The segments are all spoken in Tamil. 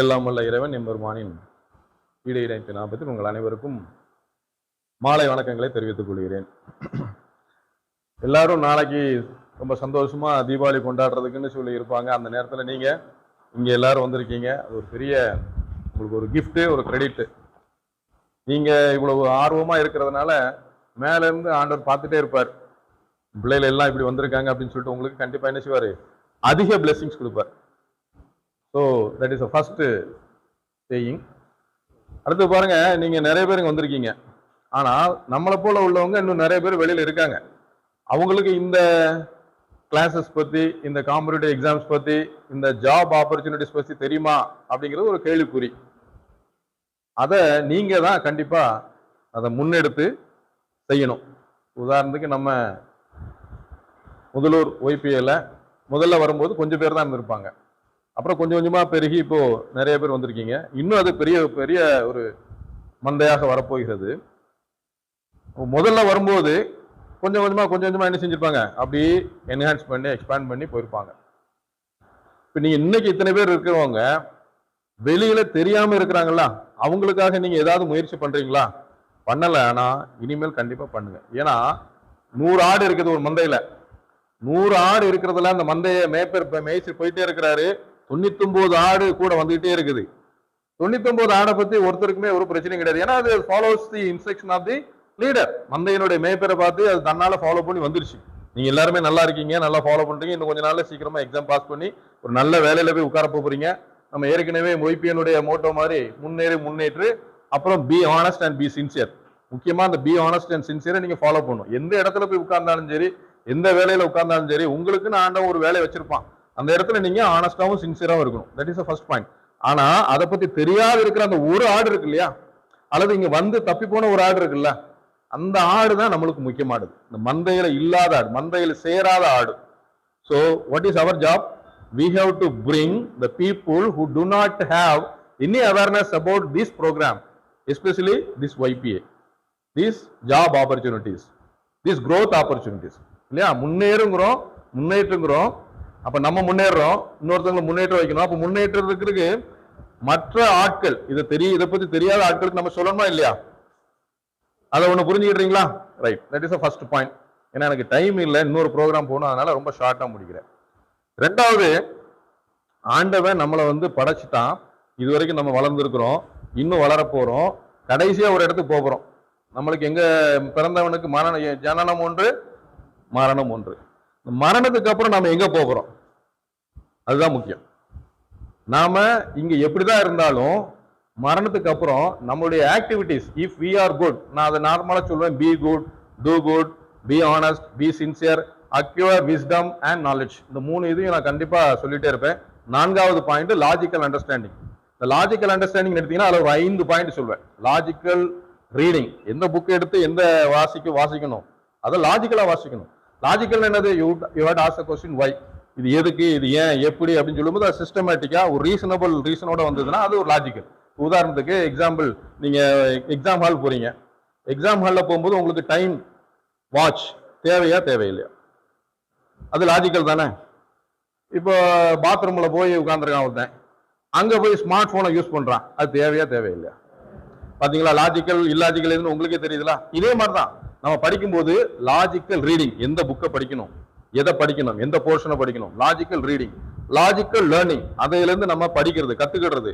எல்லாம் வல்ல இறைவன் எம்பெருமானின் ஈடு இணைப்பு நாற்பத்தில் உங்கள் அனைவருக்கும் மாலை வணக்கங்களை தெரிவித்துக் கொள்கிறேன். எல்லாரும் நாளைக்கு ரொம்ப சந்தோஷமா தீபாவளி கொண்டாடுறதுக்குன்னு சொல்லி இருப்பாங்க. அந்த நேரத்தில் நீங்க இங்க எல்லாரும் வந்திருக்கீங்க. அது ஒரு பெரிய உங்களுக்கு ஒரு கிஃப்ட்டு ஒரு கிரெடிட் நீங்க இவ்வளவு ஆர்வமா இருக்கிறதுனால மேல இருந்து ஆண்டவர் பார்த்துட்டே இருப்பார். பிள்ளைகள் எல்லாம் இப்படி வந்திருக்காங்க அப்படின்னு சொல்லிட்டு உங்களுக்கு கண்டிப்பா என்ன செய்வார்? அதிக பிளெஸிங்ஸ் கொடுப்பார். So that is first saying அடுத்து பாருங்கள் நீங்கள் நிறைய பேர் இங்கே வந்திருக்கீங்க. ஆனால் நம்மளை போல் உள்ளவங்க இன்னும் நிறைய பேர் வெளியில் இருக்காங்க. அவங்களுக்கு இந்த கிளாஸஸ் பற்றி இந்த காம்படிட்டிவ் எக்ஸாம்ஸ் பற்றி இந்த ஜாப் ஆப்பர்ச்சுனிட்டிஸ் பற்றி தெரியுமா? அப்படிங்கிறது ஒரு கேள்விக்குறி. அதை நீங்கள் தான் கண்டிப்பாக அதை முன்னெடுத்து செய்யணும். உதாரணத்துக்கு நம்ம முதலூர் ஒய்பிஎல்ல முதல்ல வரும்போது கொஞ்சம் பேர் தான் இருந்திருப்பாங்க. அப்புறம் கொஞ்சம் கொஞ்சமாக பெருகி இப்போது நிறைய பேர் வந்திருக்கீங்க. இன்னும் அது பெரிய பெரிய ஒரு மந்தையாக வரப்போகிறது. முதல்ல வரும்போது கொஞ்சம் கொஞ்சமாக கொஞ்சம் கொஞ்சமாக என்ன செஞ்சுருப்பாங்க? அப்படி என்ஹான்ஸ் பண்ணி எக்ஸ்பேண்ட் பண்ணி போயிருப்பாங்க. இப்போ நீங்கள் இன்னைக்கு இத்தனை பேர் இருக்கிறவங்க வெளியில் தெரியாமல் இருக்கிறாங்களா அவங்களுக்காக நீங்கள் ஏதாவது முயற்சி பண்ணுறீங்களா பண்ணலை ஆனால் இனிமேல் கண்டிப்பாக பண்ணுங்கள் ஏன்னா நூறு ஆடு இருக்குது ஒரு மந்தையில். நூறு ஆடு இருக்கிறதுல அந்த மந்தையை மேய்ப்பர் மேய்ச்சி போயிட்டே இருக்கிறாரு. தொண்ணூத்தொன்பது ஆடு கூட வந்துகிட்டே இருக்குது. தொண்ணூத்தொன்பது ஆடை பத்தி ஒருத்தருக்குமே ஒரு பிரச்சனையும் கிடையாது. ஏன்னா அது follows the instruction of the leader மந்தையினுடைய மேய்ப்பரை பார்த்து அது தன்னால ஃபாலோ பண்ணி வந்துருச்சு. நீங்க எல்லாருமே நல்லா இருக்கீங்க நல்லா ஃபாலோ பண்றீங்க. இன்னும் கொஞ்ச நாள்ல சீக்கிரமா எக்ஸாம் பாஸ் பண்ணி ஒரு நல்ல வேலையில போய் உட்கார போறீங்க. நம்ம ஏற்கனவே மொய்பியனுடைய மோட்டோ மாதிரி முன்னேறி முன்னேற்று அப்புறம் be honest and be sincere முக்கியமா அந்த பி ஆனஸ்ட் அண்ட் சின்சியரை நீங்க ஃபாலோ பண்ணணும். எந்த இடத்துல போய் உட்கார்ந்தாலும் சரி எந்த வேலையில உட்கார்ந்தாலும் சரி உங்களுக்குன்னு ஆண்டவன் ஒரு வேலையை வச்சிருப்பான். அந்த இடத்துல நீங்க ஆனஸ்டாவும் சின்சியராகவும் இருக்கணும். தட் இஸ் ஃபர்ஸ்ட் பாயிண்ட் ஆனா அதை பத்தி தெரியாத இருக்கிற அந்த ஒரு ஆடு இருக்கு இல்லையா? அல்லது இங்க வந்து தப்பி போன ஒரு ஆடு இருக்குல்ல? அந்த ஆடு தான் நம்மளுக்கு முக்கியமானது. இந்த மந்தையில இல்லாத ஆடு மந்தையில சேராத ஆடு. So what is our job we have to bring the people who do not have any awareness about this programme especially this YBA this job opportunities this growth opportunities இல்லையா? முன்னேறுங்கிறோம் முன்னேற்றுங்கிறோம் அப்போ நம்ம முன்னேறுறோம் இன்னொருத்தவங்களை முன்னேற்ற வைக்கணும். அப்போ முன்னேற்றத்துக்கு மற்ற ஆட்கள் இதை தெரிய இதை பத்தி தெரியாத ஆட்களுக்கு நம்ம சொல்லணுமா இல்லையா? அதை ஒன்று புரிஞ்சுக்கிட்டீங்களா? Right that is first point ஏன்னா எனக்கு டைம் இல்லை இன்னொரு ப்ரோக்ராம் போகணும் அதனால ரொம்ப ஷார்ட்டாக முடிக்கிறேன். ரெண்டாவது ஆண்டவன் நம்மளை வந்து படைச்சிட்டான். இது வரைக்கும் நம்ம வளர்ந்துருக்குறோம். இன்னும் வளரப்போகிறோம் கடைசியாக ஒரு இடத்துக்கு போகிறோம் நம்மளுக்கு எங்கே பிறந்தவனுக்கு மரண ஜனனம் ஒன்று மரணம் ஒன்று. மரணத்துக்கு அப்புறம் நம்ம எங்கே போகிறோம் அதுதான் முக்கியம். நாம எப்படி தான் இருந்தாலும் மரணத்துக்கு அப்புறம் நம்மளுடைய activities if we are good நான் அதை நார்மலாக சொல்லுவேன் be good do good be honest be sincere acquire wisdom and knowledge இந்த மூணு இதையும் நான் கண்டிப்பாக சொல்லிகிட்டே இருப்பேன். நான்காவது பாயிண்ட் லாஜிக்கல் அண்டர்ஸ்டாண்டிங் இந்த லாஜிக்கல் அண்டர்ஸ்டாண்டிங் எடுத்தீங்கன்னா அதில் ஒரு ஐந்து பாயிண்ட் சொல்வேன். லாஜிக்கல் ரீடிங் எந்த புக் எடுத்து எந்த வாசிக்க வாசிக்கணும்? அதை லாஜிக்கலாக வாசிக்கணும். லாஜிக்கல் என்னது? You you had ask a question why இது எதுக்கு இது ஏன் எப்படி அப்படின்னு சொல்லும்போது அது சிஸ்டமேட்டிக்காக ஒரு ரீசனபிள் ரீசனோட வந்ததுன்னா அது ஒரு லாஜிக்கல் உதாரணத்துக்கு எக்ஸாம்பிள் நீங்கள் எக்ஸாம் ஹால் போகிறீங்க எக்ஸாம் ஹாலில் போகும்போது உங்களுக்கு டைம் வாட்ச் தேவையா தேவையில்லையா? அது லாஜிக்கல் தானே? இப்போ பாத்ரூமில் போய் உட்காந்துருக்கான் ஒருத்தன். அங்கே போய் ஸ்மார்ட் ஃபோனை யூஸ் பண்ணுறான் அது தேவையா தேவையில்லையா? பார்த்தீங்களா லாஜிக்கல் இல்லாஜிக்கல் எதுன்னு உங்களுக்கே தெரியுதுல இதே மாதிரி தான் நம்ம படிக்கும்போது லாஜிக்கல் ரீடிங் எந்த புக்கை படிக்கணும்? எதை படிக்கணும்? எந்த போர்ஷனை படிக்கணும்? லாஜிக்கல் ரீடிங் லாஜிக்கல் லேர்னிங் அதையிலேருந்து நம்ம படிக்கிறது கற்றுக்கிறது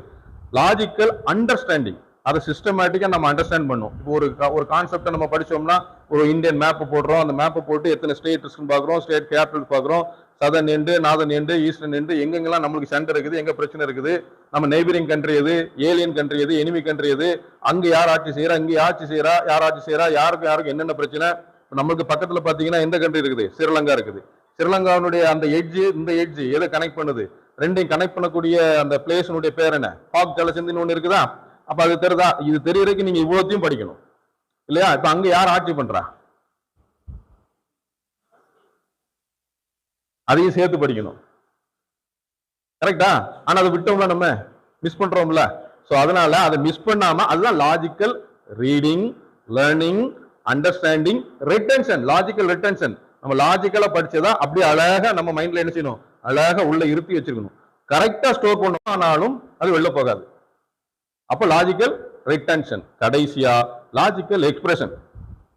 லாஜிக்கல் அண்டர்ஸ்டாண்டிங் அதை சிஸ்டமேட்டிக்காக நம்ம அண்டர்ஸ்டாண்ட் பண்ணும். இப்போ ஒரு ஒரு கான்செப்டை நம்ம படித்தோம்னா ஒரு இந்தியன் மேப்பை போடுறோம். அந்த மேப்பை போட்டு எத்தனை ஸ்டேட் இருக்குன்னு பார்க்குறோம். ஸ்டேட் கேபிட்டல் பார்க்குறோம். Southern end northern end eastern end எங்கெங்கெல்லாம் நம்மளுக்கு சென்டர் இருக்குது எங்கே பிரச்சனை இருக்குது நம்ம நெய்பரிங் கண்ட்ரி எது ஏலியன் கண்ட்ரி எது எனிமி கண்ட்ரி எது அங்கே யார் ஆட்சி செய்கிறா இங்கே ஆட்சி செய்கிறா யார் ஆட்சி செய்கிறா யாருக்கு யாருக்கு என்னென்ன பிரச்சனை நம்மளுக்கு பக்கத்துல பாத்தீங்கன்னா எந்த கண்ட்ரி இருக்குது ஸ்ரீலங்கா இருக்குது. ஸ்ரீலங்காவுடைய அந்த எட்ஜ் இந்த எட்ஜ் எதை கனெக்ட் பண்ணுது? ரெண்டையும் கனெக்ட் பண்ணக்கூடிய அந்த பிளேஸினுடைய பேர் என்ன? பாக் ஜலசந்தின்னு ஒண்ணு இருக்குதா? அப்ப அது தெரியுதா? இது தெரியறதுக்கு நீங்க இவ்வளோத்தையும் படிக்கணும். இல்லையா? இப்ப அங்க யார் ஆட்சி பண்றா? அதையும் சேர்த்து படிக்கணும். கரெக்டா ஆனா அதை விட்டோம்ல நம்ம? மிஸ் பண்றோம்ல. சோ அதனால அதை மிஸ் பண்ணாம அதுதான் logical reading learning understanding retention logical retention நம்ம லாஜிக்கலா படிச்சதா அப்படியே அழகா நம்ம மைண்ட்ல என்ன செய்யணும்? அழகா உள்ள இருப்பி வச்சிருக்கணும். கரெக்டா ஸ்டோர் பண்ணும் ஆனாலும் அது வெளில போகாது. அப்போ லாஜிக்கல் ரிட்டன்ஷன் கடைசியா லாஜிக்கல் எக்ஸ்பிரஷன்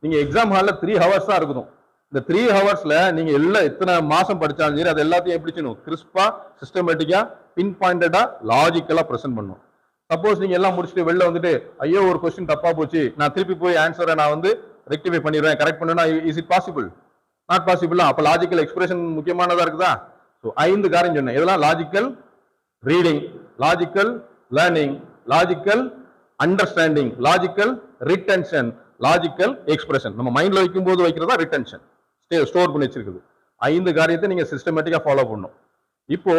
நீங்க எக்ஸாம் ஹால்ல த்ரீ ஹவர்ஸ் தான் இருக்கணும். இந்த த்ரீ ஹவர்ஸ்ல நீங்க எல்லாம் எத்தனை மாசம் படிச்சாலும் சரி அது எல்லாத்தையும் எப்படி செய்யணும்? கிறிஸ்பா சிஸ்டமேட்டிக்கா பின் பாயிண்டடா லாஜிக்கலா ப்ரெசென்ட் பண்ணும் சப்போஸ் நீங்க எல்லாம் முடிச்சுட்டு வெளில வந்துட்டு ஐயோ ஒரு கொஸ்டின் தப்பா போச்சு. நான் திருப்பி போய் ஆன்சரை நான் வந்து ரெக்டிஃபை பண்ணிடுவேன். கரெக்ட் பண்ணுனா இஸ் இட் பாசிபிள் நாட் பாசிபிளா அப்போ லாஜிக்கல் எக்ஸ்பிரஷன் முக்கியமானதா இருக்குதா? ஸோ ஐந்து காரியம் சொன்னேன். இதெல்லாம் logical reading logical learning logical understanding logical retention logical expression நம்ம மைண்டில் வைக்கும் போது வைக்கிறதா? ரிட்டென்ஷன் ஸ்டோர் பண்ணி வச்சிருக்குது. ஐந்து காரியத்தை நீங்கள் சிஸ்டமேட்டிக்காக ஃபாலோ பண்ணும் இப்போ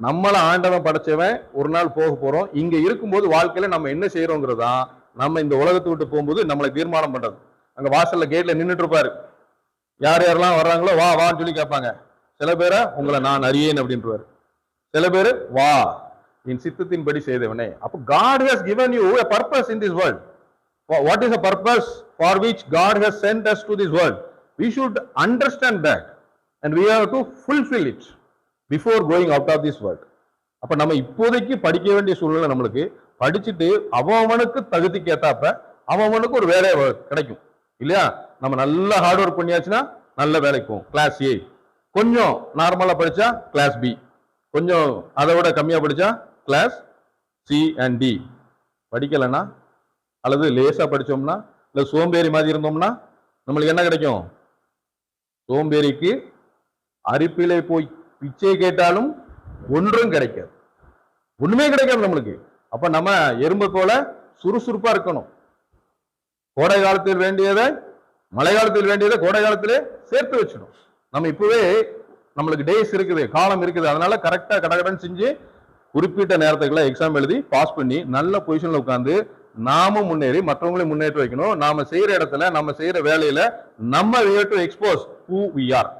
நம்மளை ஆண்டவன் படைச்சவன் ஒரு நாள் போக போகிறோம் இங்கே இருக்கும்போது வாழ்க்கையில் நம்ம என்ன செய்கிறோங்கிறதா நம்ம இந்த உலகத்தை விட்டு போகும்போது நம்மளை தீர்மானம் பண்றது. அங்க வாசல்ல கேட்ல நின்றுட்டு இருப்பாரு யார் யாரெல்லாம் வர்றாங்களோ வா வான்னு சொல்லி கேட்பாங்க. சில பேரை உங்களை நான் அறியேன் அப்படின்றவாரு சில பேர் வா என் சித்தத்தின்படி செய்தவனே. அப்போ God has given you a purpose in this world what is a purpose for which God has sent us to this world we should understand that and we have to fulfil it before going out of this world அப்போ நம்ம இப்போதைக்கு படிக்க வேண்டிய சூழ்நிலை நம்மளுக்கு படிச்சுட்டு அவனுக்கு தகுதிக்கு ஏத்தாப்ப அவனுக்கு ஒரு வேலை கிடைக்கும். இல்லையா? நம்ம நல்லா ஹார்ட் ஒர்க் பண்ணியாச்சுன்னா நல்ல வேலைக்கு போகும் கிளாஸ் ஏ கொஞ்சம் நார்மலா படிச்சா கிளாஸ் பி கொஞ்சம் அதை விட கம்மியா படிச்சா கிளாஸ் சி அண்ட் டி படிக்கலைன்னா அல்லது லேசா படிச்சோம்னா இல்ல சோம்பேறி மாதிரி இருந்தோம்னா நம்மளுக்கு என்ன கிடைக்கும்? சோம்பேறிக்கு அரிப்பிலை போய் பிச்சை கேட்டாலும் ஒன்றும் கிடைக்காது. ஒண்ணுமே கிடைக்காது நம்மளுக்கு. அப்ப நம்ம எறும்பு போல சுறுசுறுப்பா இருக்கணும். கோடை காலத்தில் வேண்டியதை மழை காலத்தில் வேண்டியதை கோடை காலத்திலே சேர்த்து வச்சிடும். நம்ம இப்பவே நம்மளுக்கு டேஸ் இருக்குது காலம் இருக்குது. அதனால கரெக்டா கடகடன் செஞ்சு குறிப்பிட்ட நேரத்துக்குள்ள எக்ஸாம் எழுதி பாஸ் பண்ணி நல்ல பொசிஷன்ல உட்காந்து நாமும் முன்னேறி மற்றவங்களையும் முன்னேற்றி வைக்கணும். நாம செய்யற இடத்துல நம்ம செய்யற வேலையில நம்ம to expose who we are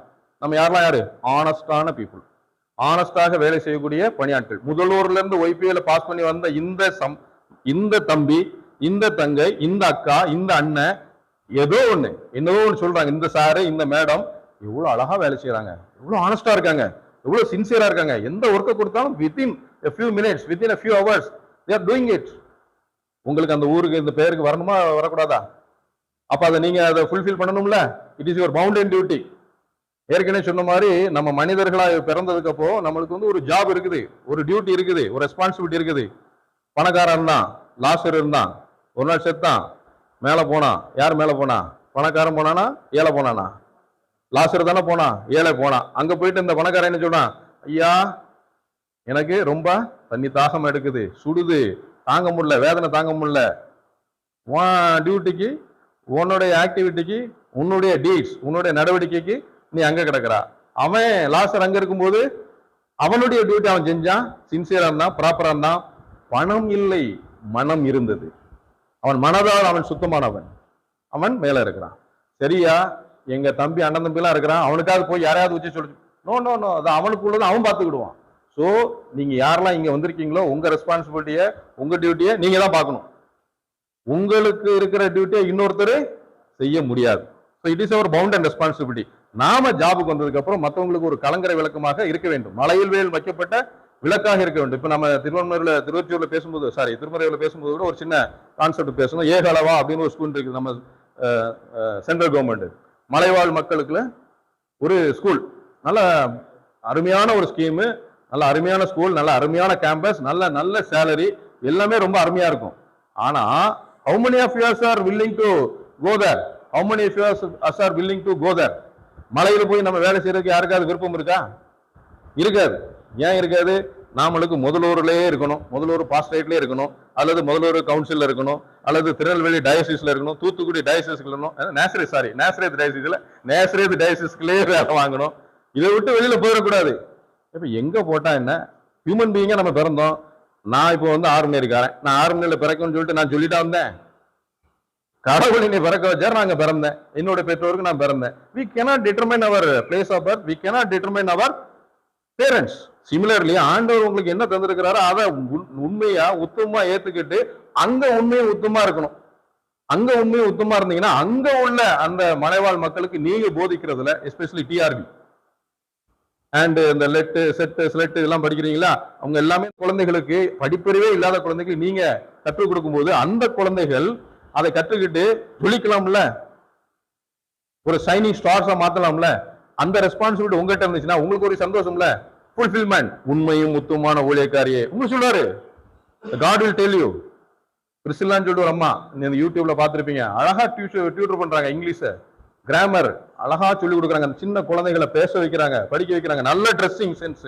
நம்ம யாரெல்லாம் யாரு? ஆனஸ்டான பீப்புள் ஆனஸ்டாக வேலை செய்யக்கூடிய பணியாட்கள். முதல்வர்ல இருந்து ஒய்பிஎல பாஸ் பண்ணி வந்த இந்த சம் இந்த தம்பி இந்த தங்கை இந்த அக்கா இந்த அண்ணன் ஏதோ ஒண்ணு என்னவோ ஒண்ணு சொல்றாங்க. இந்த சாரு இந்த மேடம் எவ்வளவு அழகா வேலை செய்யறாங்க. எவ்வளவு ஆனஸ்டா இருக்காங்க. எவ்வளவு சின்சியரா இருக்காங்க. எந்த ஒர்க்கை கொடுத்தாலும் within a minutes within a few few hours doing it உங்களுக்கு அந்த ஊருக்கு இந்த பேருக்கு வரணுமா வரக்கூடாதா? அப்ப அதை நீங்க அதை ஃபுல்ஃபில் பண்ணணும்ல? It is your bound and duty ஏற்கனவே சொன்ன மாதிரி நம்ம மனிதர்களா பிறந்ததுக்கு அப்போ நம்மளுக்கு வந்து ஒரு ஜாப் இருக்குது ஒரு டியூட்டி இருக்குது ஒரு ரெஸ்பான்சிபிலிட்டி இருக்குது. பணக்காரன் தான் லாஸ்டர் இருந்தான் ஒரு நாள் செத்தான் மேலே போனான் யார் மேலே போனா? பணக்காரன் போனானா? ஏழை போனானா? லாஸ்டர் தானே போனான் ஏழை போனான் அங்கே போயிட்டு இந்த பணக்காரன் என்ன சொன்னான் ஐயா எனக்கு ரொம்ப தண்ணி தாகம் எடுக்குது சுடுது தாங்க முடியல வேதனை தாங்க முடியல. உன் டியூட்டிக்கு உன்னுடைய ஆக்டிவிட்டிக்கு உன்னுடைய டீட்ஸ் உன்னுடைய நடவடிக்கைக்கு நீ அங்க கிடக்குறா. அவன் லாஸ்டர் அங்க இருக்கும்போது அவனுடைய டியூட்டி அவன் செஞ்சான். சின்சியரா இருந்தான் ப்ராப்பரா இருந்தான் பணம் இல்லை மனம் இருந்தது. அவன் மனதால் அவன் சுத்தமானவன். அவன் மேல இருக்கிறான். சரியா? எங்க தம்பி அண்ணன் தம்பி எல்லாம் இருக்கிறான். அவனுக்காவது போய் யாரையாவது வச்சு சொல்லி. நோ நோ நோ அது அவனுக்கு உள்ளது அவன் பார்த்துக்கிடுவான். ஸோ நீங்க யாரெல்லாம் இங்க வந்திருக்கீங்களோ உங்க ரெஸ்பான்சிபிலிட்டியை உங்க டியூட்டியை நீங்க தான் பார்க்கணும். உங்களுக்கு இருக்கிற டியூட்டியை இன்னொருத்தர் செய்ய முடியாது. So it is our bound and responsibility நாம ஜாபுக்கு வந்ததுக்கு அப்புறம் மற்றவங்களுக்கு ஒரு கலங்கரை விளக்கமாக இருக்க வேண்டும். மலையில் வேல் வைக்கப்பட்ட விளக்காக இருக்க வேண்டும். இப்ப நம்ம திருவண்ணூர்ல திருவொற்றியூர்ல பேசும்போது சாரி திருமறையில பேசும்போது கூட ஒரு சின்ன கான்செப்ட் பேசணும். ஏகலவா அப்படின்னு ஒரு ஸ்கூல் இருக்குது நம்ம சென்ட்ரல் கவர்மெண்ட் மலைவாழ் மக்களுக்குள்ள ஒரு ஸ்கூல் நல்ல அருமையான ஒரு ஸ்கீமு நல்ல அருமையான ஸ்கூல் நல்ல அருமையான கேம்பஸ் நல்ல நல்ல சேலரி எல்லாமே ரொம்ப அருமையா இருக்கும். ஆனா how many of us are willing to gather there? How many of us are willing willing to மலையில போய் நம்ம வேலை செய்யறதுக்கு யாருக்காவது விருப்பம் இருக்கா? இருக்காது. ஏன் இருக்காது? நாமளுக்கு முதலூர்லேயே இருக்கணும். முதலூர் பாஸ்டேட்லேயே இருக்கணும். அல்லது முதலூர் கவுன்சிலில் இருக்கணும். அல்லது திருநெல்வேலி டயசிஸில் இருக்கணும். தூத்துக்குடி டயசிஸ்ல இருக்கணும். நேசரே சாரி நேசரேத் டயசிஸில் நேசரேத் டயசிஸ்க்குள்ளே வேலை வாங்கணும். இதை விட்டு வெளியில் போயிடக்கூடாது. இப்போ எங்கே போட்டால் என்ன? ஹியூமன் பீயிங்காக நம்ம பிறந்தோம். நான் இப்போ வந்து ஆர்மினரிக்காரன் நான் ஆர்மினில பிறக்கணும்னு சொல்லிட்டு நான் சொல்லிட்டா வந்தேன். கடவுள் என்னை பிறக்க வச்சார் நாங்க பிறந்தேன். என்னோட பெற்றோருக்கு நான் பிறந்தேன். We cannot determine our place of birth we cannot determine our parents similarly ஆண்டவர் உங்களுக்கு என்ன தந்திருக்கிறாரோ அதை உண்மையா உத்தமமா ஏத்துக்கிட்டு அங்க உண்மையும் உத்தமா இருக்கணும். அங்க உண்மையும் உத்தமா இருந்தீங்கன்னா அங்க உள்ள அந்த மலைவாழ் மக்களுக்கு நீங்க போதிக்கிறதுல எஸ்பெஷலி டிஆர்பி அண்ட் இந்த லெட்டு செட்டு ஸ்லெட்டு இதெல்லாம் படிக்கிறீங்களா? அவங்க எல்லாமே குழந்தைகளுக்கு படிப்பறிவே இல்லாத குழந்தைகளுக்கு நீங்க கற்றுக் கொடுக்கும்போது அந்த குழந்தைகள் அதை கற்றுக்கிட்டு துளிக்கலாம்ல ஒரு சைனிங் ஸ்டார்ஸா மாத்தலாம்ல? அந்த ரெஸ்பான்சிபிலிட்டி உங்ககிட்ட இருந்துச்சுன்னா உங்களுக்கு ஒரு சந்தோஷம்ல? ஃபுல்ஃபில்மெண்ட் உண்மையும் முத்துமான ஊழியக்காரியே. உங்களுக்கு சொல்றாரு. காட் வில் டெல் யூ கிறிஸ்டிலான்னு சொல்லிட்டு ஒரு அம்மா நீங்க யூடியூப்ல பார்த்திருப்பீங்க. அழகா டியூஷன் டியூட்டர் பண்றாங்க இங்கிலீஷ. கிராமர் அழகா சொல்லி கொடுக்குறாங்க. அந்த சின்ன குழந்தைகளை பேச வைக்கிறாங்க படிக்க வைக்கிறாங்க. நல்ல ட்ரெஸ்ஸிங் சென்ஸ்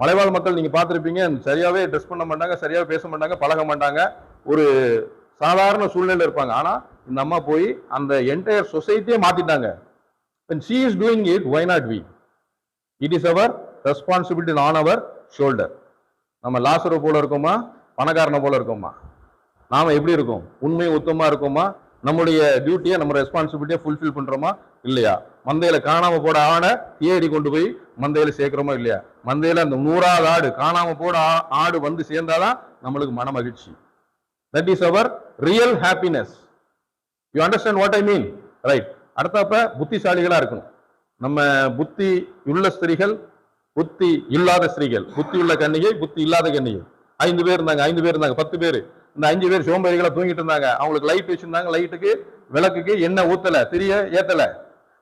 மலைவாழ் மக்கள் நீங்க பார்த்திருப்பீங்க சரியாவே ட்ரெஸ் பண்ண மாட்டாங்க சரியாவே பேச மாட்டாங்க பழக மாட்டாங்க. ஒரு சாதாரண சூழ்நிலையில் இருப்பாங்க. ஆனால் இந்த அம்மா போய் அந்த என்டையர் சொசைட்டியே மாத்திட்டாங்க. When she is doing it why not we? It is our responsibility on our shoulder நம்ம லாசரை போல இருக்கோமா? பணக்காரனை போல இருக்கோமா? நாம் எப்படி இருக்கோம்? உண்மை உத்தமாக இருக்கோமா? நம்முடைய டியூட்டியை நம்ம ரெஸ்பான்சிபிலிட்டியை ஃபுல்ஃபில் பண்ணுறோமா இல்லையா? மந்தையில் காணாமல் போட ஆடை தேடி கொண்டு போய் மந்தையில் சேர்க்குறோமா? இல்லையா? மந்தையில் அந்த நூறாவது ஆடு காணாமல் போட ஆ- ஆடு வந்து சேர்ந்தாதான் நம்மளுக்கு மன மகிழ்ச்சி that is our real happiness you understand what I mean right அடுத்தப்ப புத்திசாலிகளா இருக்கணும். நம்ம புத்தி உள்ள ஸ்திரீகள் புத்தி இல்லாத ஸ்திரீகள். புத்தி உள்ள கன்னிகை புத்தி இல்லாத கன்னிகை. ஐந்து பேர் இருந்தாங்க ஐந்து பேர் இருந்தாங்க பத்து பேர். இந்த அஞ்சு பேர் சோம்பேறிகளை தூங்கிட்டு இருந்தாங்க. அவங்களுக்கு லைட் வச்சிருந்தாங்க லைட்டுக்கு விளக்குக்கு எண்ணெய் ஊத்தல திரிய ஏத்தல.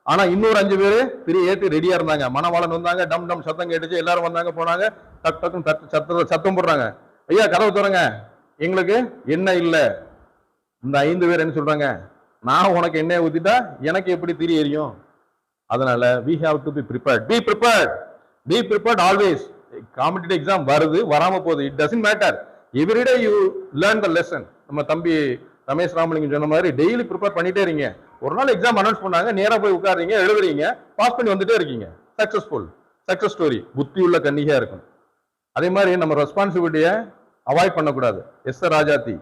ஆனா இன்னொரு அஞ்சு பேர் திரிய ஏத்தி ரெடியா இருந்தாங்க. மணவாளன் வந்தாங்க டம் டம் சத்தம் கேட்டுச்சு எல்லாரும் வந்தாங்க போனாங்க. டக் டக்குன்னு சத்த சத்தம் போடுறாங்க. ஐயா கதவு திறங்க. எங்களுக்கு என்ன இல்லை? இந்த ஐந்து பேர் என்ன சொல்றாங்க? நான் உனக்கு எண்ணெய் ஊத்திட்டா எனக்கு எப்படி திரி எரியும்? அதனால we have to be prepared be prepared be prepared always competitive exam வருது வராம போகுது. It doesn't matter everyday you learn the lesson நம்ம தம்பி ரமேஷ் ராமலிங்கம் சொன்ன மாதிரி டெய்லி ப்ரிப்பேர் பண்ணிட்டே இருக்கீங்க. ஒரு நாள் எக்ஸாம் அனௌன்ஸ் பண்ணாங்க நேராக போய் உட்காருங்க எழுதுறீங்க பாஸ் பண்ணி வந்துட்டே இருக்கீங்க. சக்சஸ்ஃபுல் சக்சஸ் ஸ்டோரி புத்தி உள்ள கன்னிகையாக இருக்கும் அதே மாதிரி நம்ம ரெஸ்பான்சிபிலிட்டியை அவாய்ட் பண்ணக்கூடாது. எஸ் ராஜாத்தி.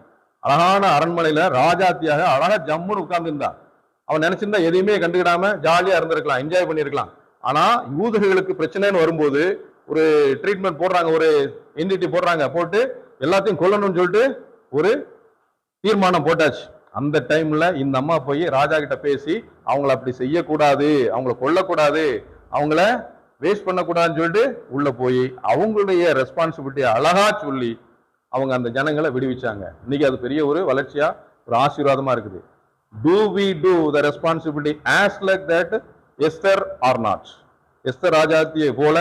அழகான அரண்மனையில ராஜாத்தியாக அழகா ஜம்முன்னு உட்கார்ந்துருந்தா. அவன் நினைச்சிருந்தா எதையுமே கண்டுக்கிடாம ஜாலியா இருந்திருக்கலாம் என்ஜாய் பண்ணியிருக்கலாம் ஆனா யூதர்களுக்கு பிரச்சனைன்னு வரும்போது ஒரு ட்ரீட்மெண்ட் போடுறாங்க ஒரு என்டிடி போடுறாங்க போட்டு எல்லாத்தையும் கொல்லணும்னு சொல்லிட்டு ஒரு தீர்மானம் போட்டாச்சு. அந்த டைம்ல இந்த அம்மா போய் ராஜா கிட்ட பேசி அவங்கள அப்படி செய்யக்கூடாது அவங்கள கொல்லக்கூடாது அவங்கள வேஸ்ட் பண்ணக்கூடாதுன்னு சொல்லிட்டு உள்ள போய் அவங்களுடைய ரெஸ்பான்சிபிலிட்டியை அழகா சொல்லி அவங்க அந்த ஜனங்களை விடுவிச்சாங்க. இன்னைக்கு அது பெரிய ஒரு வளர்ச்சியா ஒரு ஆசீர்வாதமா இருக்குது. Do we do the responsibility as like that Esther are not Esther ராஜாத்தியை போல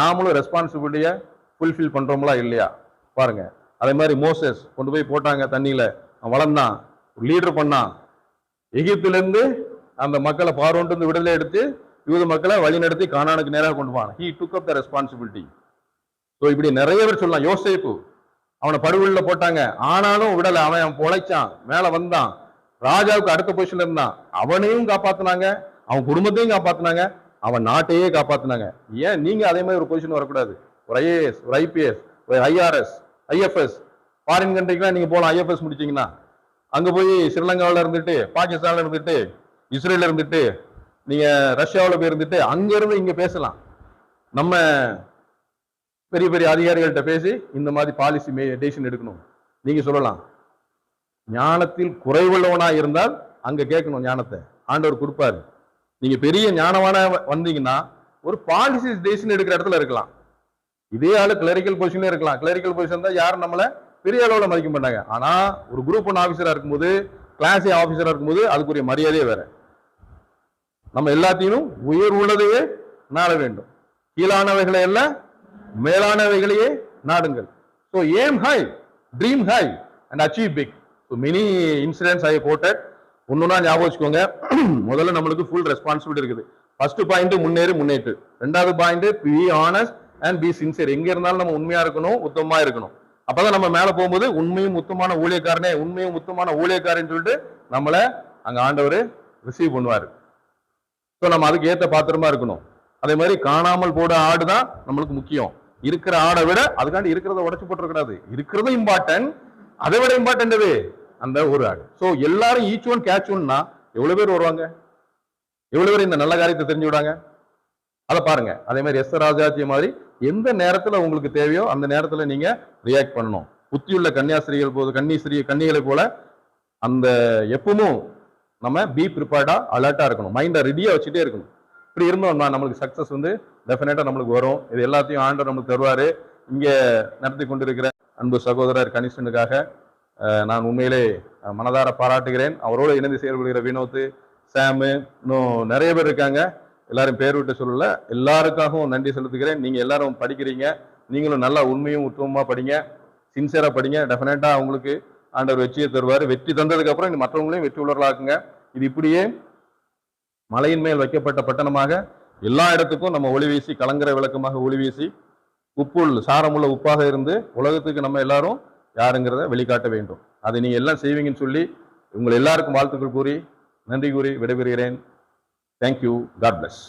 நாமளும் ரெஸ்பான்சிபிலிட்டியை ஃபுல்ஃபில் பண்றோங்களா இல்லையா? பாருங்க. அதே மாதிரி மோசஸ் கொண்டு போய் போட்டாங்க தண்ணியில. அவன் வளர்ந்தான். லீடர் பண்ணான் எகிப்திலிருந்து அந்த மக்களை பார்வோண்டு விடுதலை எடுத்து யூத மக்களை வழி நடத்தி காணானுக்கு நேராக கொண்டு போனான். He took up the responsibility so இப்படி நிறைய பேர் சொல்லலாம். யோசேப்பு அவனை படுகொல்ல போட்டாங்க. ஆனாலும் விடல. அவன் பொழைச்சான். மேல வந்தான். ராஜாவுக்கு அடுத்த பொசிஷன்ல இருந்தான். அவனையும் காப்பாத்தினாங்க. அவன் குடும்பத்தையும் காப்பாத்தினாங்க. அவன் நாட்டையே காப்பாத்தினாங்க. ஏன்? நீங்க அதே மாதிரி ஒரு பொசிஷன் வரக்கூடாது. ஒரு ஐஏஎஸ் ஒரு ஐபிஎஸ் ஒரு ஐஆர்எஸ் ஐஎஃப்எஸ் ஃபாரின் கண்ட்ரிக்குலாம் நீங்க போகலாம் ஐஎஃப்எஸ் முடிச்சீங்கன்னா. அங்க போய் ஸ்ரீலங்காவில் இருந்துட்டு பாகிஸ்தான்ல இருந்துட்டு இஸ்ரேல இருந்துட்டு நீங்க ரஷ்யாவில் போய் இருந்துட்டு அங்க இருந்து இங்க பேசலாம். நம்ம பெரிய பெரிய அதிகாரிகள்கிட்ட பேசி இந்த மாதிரி பாலிசி டெசிஷன் எடுக்கணும். நீங்க சொல்லலாம். ஞானத்தில் குறைவுள்ளவனா இருந்தால் அங்க கேட்கணும் ஞானத்தை. ஆண்டவர் கொடுப்பாரு. நீங்க பெரிய ஞானமான வந்தீங்கன்னா ஒரு பாலிசி டெசிஷன் எடுக்கிற இடத்துல இருக்கலாம். இதே ஆளு கிளரிக்கல் பொசிஷன்ல இருக்கலாம். கிளரிக்கல் பொசிஷன் தான் யாரும் நம்மள பெரிய அளவுல மதிக்க மாட்டாங்க. ஆனா ஒரு குரூப் ஒன் ஆபீசரா இருக்கும்போது கிளாஸ் ஏ ஆபீசரா இருக்கும்போது அதுக்குரிய மரியாதையே வேற. நம்ம எல்லாத்தையும் உயர் உள்ளதையே நாட வேண்டும். கீழானவைகளை எல்லாம் மேலானவைகளையே நாடுங்கள். So aim high dream high and achieve big so many incidents I quoted ஒன்றுனா ஞாபகம் வச்சுக்கோங்க. முதல்ல நம்மளுக்கு ஃபுல் ரெஸ்பான்சிபிலிட்டி இருக்குது. ஃபர்ஸ்ட் பாயிண்ட் முன்னேறு முன்னேற்று. ரெண்டாவது point be honest and be sincere எங்க இருந்தாலும் நம்ம உண்மையா இருக்கணும் உத்தமமா இருக்கணும். அப்பதான் நம்ம மேல போகும்போது உண்மையும் உத்தமான ஊழியக்காரனே உண்மையும் உத்தமான ஊழியக்காரன்னு சொல்லிட்டு நம்மள அங்க ஆண்டவர் ரிசீவ் பண்ணுவாரு. ஸோ நம்ம அதுக்கு ஏற்ற பாத்திரமா இருக்கணும். அதே மாதிரி காணாமல் போட ஆடு தான் நம்மளுக்கு முக்கியம். இருக்கிற ஆடை விட அதுக்காண்டி இருக்கிறத உடச்சு போட்டுறக்கூடாது இருக்கிறதும் இம்பார்ட்டன்ட் அதை விட இம்பார்ட்டன்ட் அது அந்த ஒரு ஆடு. ஸோ எல்லாரும் ஈச் ஒன் கேட்ச் ஒன்னா எவ்வளோ பேர் வருவாங்க? எவ்வளோ பேர் இந்த நல்ல காரியத்தை தெரிஞ்சு விடாங்க அதை பாருங்க. அதே மாதிரி எஸ் ராஜாஜி மாதிரி எந்த நேரத்தில் உங்களுக்கு தேவையோ அந்த நேரத்தில் நீங்கள் ரியாக்ட் பண்ணணும். புத்தியுள்ள கன்னியாஸ்திரிகள் போது கன்னிஸ்திரி கன்னிகளை போல அந்த எப்பவும் நம்ம பி ப்ரிப்பேர்டாக அலர்ட்டாக இருக்கணும். மைண்டை ரெடியாக வச்சுட்டே இருக்கணும். இப்படி இருந்தோம்னா நம்மளுக்கு சக்ஸஸ் வந்து டெஃபினட்டாக நம்மளுக்கு வரும். இது எல்லாத்தையும் ஆண்டவர் நம்மளுக்கு தருவார். இங்கே நடத்தி கொண்டிருக்கிற அன்பு சகோதரர் கனிஷ்டனுக்காக நான் உண்மையிலே மனதார பாராட்டுகிறேன். அவரோடு இணைந்து செயல்படுகிற வினோத் சாமு இன்னும் நிறைய பேர் இருக்காங்க. எல்லாரும் பேர் விட்டு சொல்லல. எல்லாருக்காகவும் நன்றி செலுத்துகிறேன். நீங்கள் எல்லாரும் படிக்கிறீங்க. நீங்களும் நல்லா உண்மையும் உத்தமமாக படிங்க. சின்சியராக படிங்க. டெஃபினட்டாக உங்களுக்கு ஆண்டவர் வெற்றியை தருவார். வெற்றி தந்ததுக்கப்புறம் மற்றவங்களையும் வெற்றி உள்ளவர்களாக்குங்க. இது இப்படியே மலையின் மேல் வைக்கப்பட்ட பட்டணமாக எல்லா இடத்துக்கும் நம்ம ஒளி வீசி கலங்கர விளக்கமாக ஒளி வீசி உப்புள் சாரமுள்ள உப்பாக இருந்து உலகத்துக்கு நம்ம எல்லாரும் யாருங்கிறத வெளிக்காட்ட வேண்டும். அதை நீங்கள் எல்லாம் செய்வீங்கன்னு சொல்லி உங்கள் எல்லாருக்கும் வாழ்த்துக்கள் கூறி நன்றி கூறி விடைபெறுகிறேன். Thank you God plus